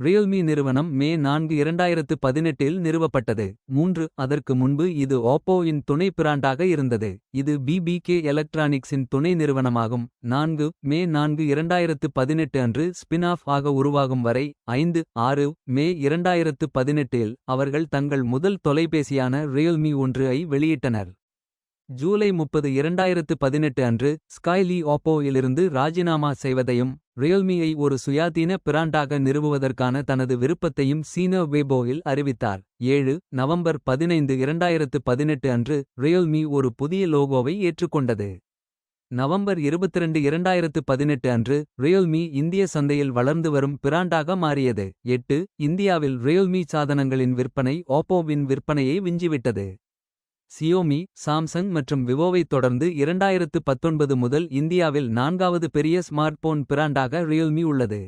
Realme நிறுவனம் மே நான்கு இரண்டாயிரத்து பதினெட்டில் நிறுவப்பட்டது. மூன்று அதற்கு முன்பு இது ஓப்போ இன் துணை பிராண்டாக இருந்தது. இது பிபிகே எலக்ட்ரானிக்ஸின் துணை நிறுவனமாகும். நான்கு மே நான்கு இரண்டாயிரத்து பதினெட்டு அன்று ஸ்பின் ஆஃப் ஆக உருவாகும் வரை. ஐந்து ஆறு மே இரண்டாயிரத்து பதினெட்டில் அவர்கள் தங்கள் முதல் தொலைபேசியான ரியல்மி ஒன்று ஐ வெளியிட்டனர். ஜூலை முப்பது இரண்டாயிரத்து பதினெட்டு அன்று ஸ்கைலி ஓப்போ இலிருந்து ராஜினாமா செய்வதையும். ரியல்மியை ஒரு சுயாதீன பிராண்டாக நிறுவுவதற்கான தனது விருப்பத்தையும் சீன வேபோயில் அறிவித்தார். ஏழு நவம்பர் பதினைந்து இரண்டாயிரத்து பதினெட்டு அன்று ரியல்மி ஒரு புதிய லோகோவை ஏற்றுக்கொண்டது. நவம்பர் இருபத்திரண்டு இரண்டாயிரத்து பதினெட்டு அன்று ரியல்மி இந்திய சந்தையில் வளர்ந்து வரும் பிராண்டாக மாறியது. எட்டு இந்தியாவில் ரியல்மி சாதனங்களின் விற்பனை ஓப்போவின் விற்பனையை விஞ்சிவிட்டது. சியோமி சாம்சங் மற்றும் விவோவைத் தொடர்ந்து இரண்டாயிரத்து பத்தொன்பது முதல் இந்தியாவில் நான்காவது பெரிய ஸ்மார்ட்போன் பிராண்டாக ரியல்மி உள்ளது.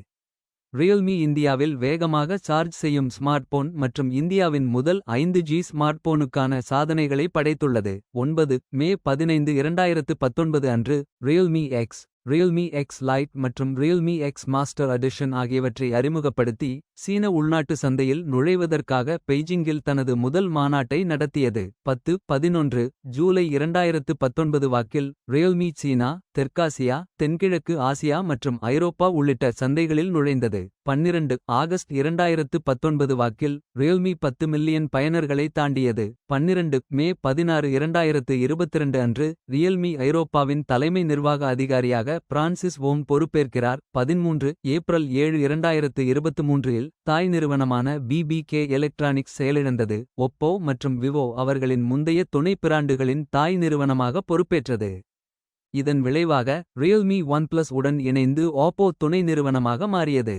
ரியல்மி இந்தியாவில் வேகமாக சார்ஜ் செய்யும் ஸ்மார்ட்போன் மற்றும் இந்தியாவின் முதல் ஐந்து ஜி ஸ்மார்ட்போனுக்கான சாதனைகளை படைத்துள்ளது. ஒன்பது மே பதினைந்து இரண்டாயிரத்து பத்தொன்பது அன்று Realme X Realme X lite மற்றும் ரியல்மி எக்ஸ் மாஸ்டர் அடிஷன் ஆகியவற்றை அறிமுகப்படுத்தி. சீன உள்நாட்டு சந்தையில் நுழைவதற்காக பெய்ஜிங்கில் தனது முதல் மாநாட்டை நடத்தியது. பத்து பதினொன்று ஜூலை இரண்டாயிரத்து பத்தொன்பது வாக்கில் ரியல்மி சீனா தெற்காசியா தென்கிழக்கு ஆசியா மற்றும் ஐரோப்பா உள்ளிட்ட சந்தைகளில் நுழைந்தது. பன்னிரண்டு ஆகஸ்ட் இரண்டாயிரத்து பத்தொன்பது வாக்கில் ரியல்மி பத்து மில்லியன் பயனர்களை தாண்டியது. பன்னிரண்டு மே பதினாறு இரண்டாயிரத்து இருபத்திரண்டு அன்று ரியல்மி ஐரோப்பாவின் தலைமை நிர்வாக அதிகாரியாக பிரான்சிஸ் ஓங் பொறுப்பேற்கிறார். பதின்மூன்று ஏப்ரல் ஏழு இரண்டாயிரத்து இருபத்து மூன்றில் தாய் நிறுவனமான பிபிகே எலக்ட்ரானிக்ஸ் செயலிழந்தது. ஒப்போ மற்றும் விவோ அவர்களின் முந்தைய துணை பிராண்டுகளின் தாய் நிறுவனமாக பொறுப்பேற்றது. இதன் விளைவாக ரியல்மி ஒன் பிளஸ் உடன் இணைந்து ஓப்போ துணை நிறுவனமாக மாறியது.